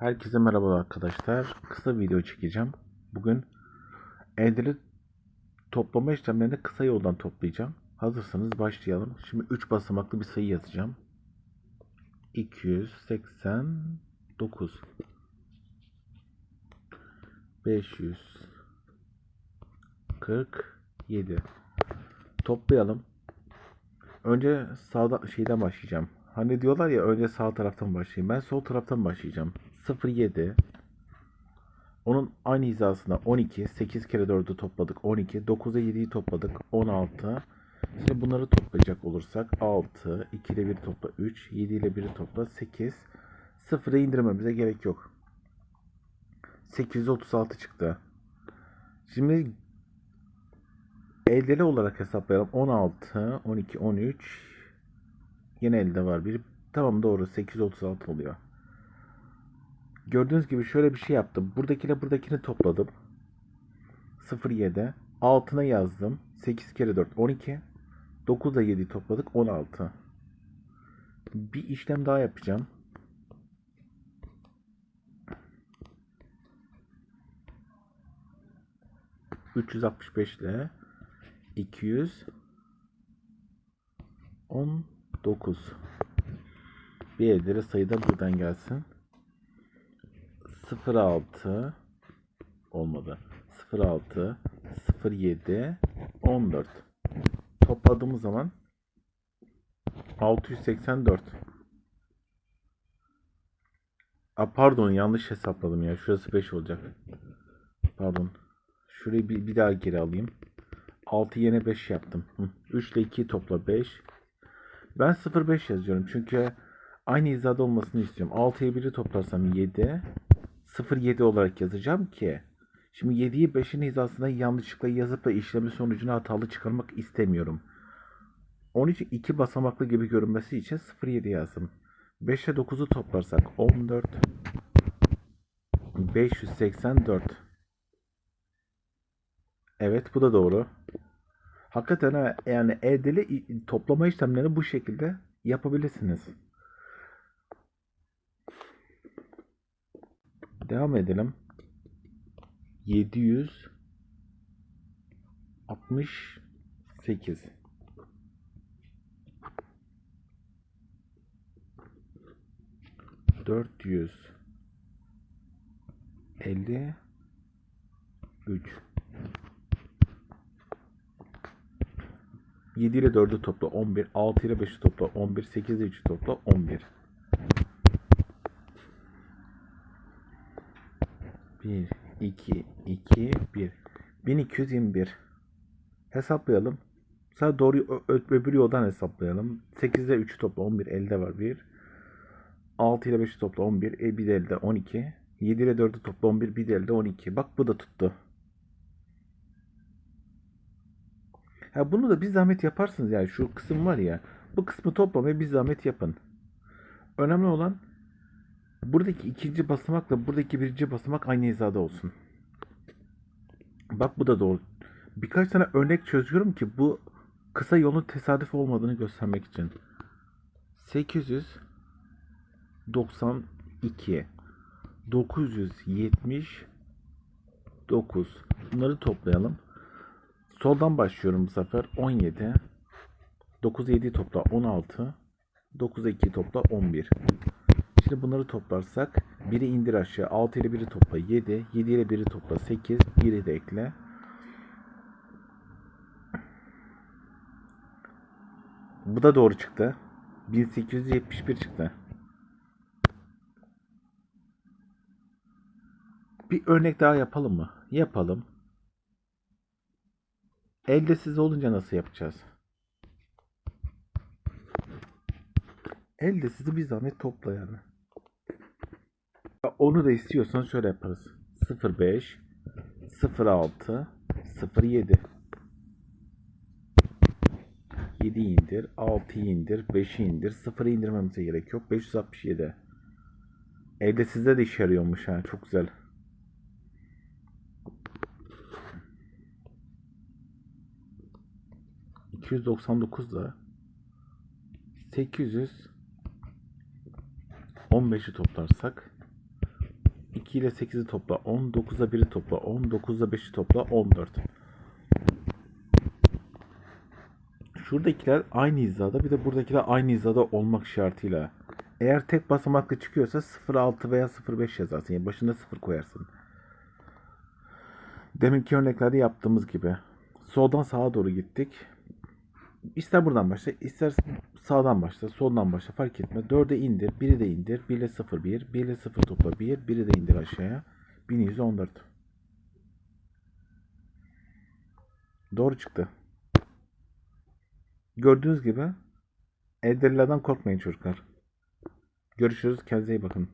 Herkese merhaba arkadaşlar. Kısa video çekeceğim. Bugün evleri toplama işlemlerini kısa yoldan toplayacağım. Hazırsanız başlayalım. Şimdi 3 basamaklı bir sayı yazacağım. 289 547 Toplayalım. Önce sağda şeyden başlayacağım. Hani diyorlar ya önce sağ taraftan başlayayım. Ben sol taraftan başlayacağım. 07 onun aynı hizasında 12 8 kere 4'ü topladık 12 9'a 7'yi topladık 16 Şimdi bunları toplayacak olursak 6 2 ile 1 topla 3 7 ile 1'i topla 8 0'ı indirmemize gerek yok. 836 çıktı. Şimdi eldeli olarak hesaplayalım. 16, 12, 13. Yine elde var bir. Tamam doğru 836 oluyor. Gördüğünüz gibi şöyle bir şey yaptım. Buradakiyle buradakini topladım. 07. Altına yazdım. 8 kere 4 12. 9'a 7 topladık 16. Bir işlem daha yapacağım. ...365 ile... ...219... ...bir elleri sayıda buradan gelsin... ...06... ...olmadı... ...06... ...07... ...14... ...topladığımız zaman... ...684... Aa, pardon yanlış hesapladım ya. Şurası 5 olacak. Pardon. Şurayı bir, bir daha geri alayım. 6 yine 5 yaptım. Hı. 3 ile 2 topla 5. Ben 0,5 yazıyorum. Çünkü aynı hizada olmasını istiyorum. 6'ya 1'i toplarsam 7. 0,7 olarak yazacağım ki. Şimdi 7'yi 5'in hizasına yanlışlıkla yazıp da işlemi sonucunu hatalı çıkarmak istemiyorum. Onun için 2 basamaklı gibi görünmesi için 0,7 yazdım. 5 ile 9'u toplarsak 14. 584. Evet bu da doğru. Hakikaten ha, yani eldeli i- toplama işlemlerini bu şekilde yapabilirsiniz. Devam edelim. 768 453 7 ile 4'ü topla 11. 6 ile 5'i topla 11. 8 ile 3'ü topla 11. 1, 2, 2, 1. 1221. Hesaplayalım. Sadece doğru öbür yoldan hesaplayalım. 8 ile 3'ü topla 11. Elde var 1. 6 ile 5'i topla 11. E, bir de elde 12. 7 ile 4'ü topla 11. Bir de elde 12. Bak bu da tuttu. Ha bunu da bir zahmet yaparsınız yani şu kısım var ya. Bu kısmı toplamayı bir zahmet yapın. Önemli olan buradaki ikinci basamakla buradaki birinci basamak aynı hizada olsun. Bak bu da doğru. Birkaç tane örnek çözüyorum ki bu kısa yolun tesadüf olmadığını göstermek için. 892 979 Bunları toplayalım. Soldan başlıyorum bu sefer. 17. 9'a 7 topla 16. 9'a 2 topla 11. Şimdi bunları toplarsak 1'i indir aşağı. 6 ile 1'i topla 7. 7 ile 1'i topla 8. 1'i de ekle. Bu da doğru çıktı. 1871 çıktı. Bir örnek daha yapalım mı? Yapalım. Elde siz olunca nasıl yapacağız? Elde sizi bir zahmet topla yani. Onu da istiyorsan şöyle yaparız. 05 06 07 7 indir, 6 indir, 5 indir, 0 indirmemize gerek yok. 567. Elde sizde de işe yarıyormuş ha. Çok güzel. ...299 800 15'i toplarsak 12 ile 8'i topla. 19'a 1'i topla. 19'a 5'i topla. 14. Şuradakiler aynı hizada bir de buradakiler aynı hizada olmak şartıyla. Eğer tek basamaklı çıkıyorsa 0.6 veya 0.5 yazarsın. Yani başına 0 koyarsın. Deminki örneklerde yaptığımız gibi. Soldan sağa doğru gittik. İster buradan başla, ister sağdan başla, soldan başla fark etme. 4'e indir, 1'i de indir. 1 ile 0, 1, 1 ile 0 topla 1, 1'i de indir aşağıya. 1114. Doğru çıktı. Gördüğünüz gibi Elderilerden korkmayın çocuklar. Görüşürüz. Kendinize iyi bakın.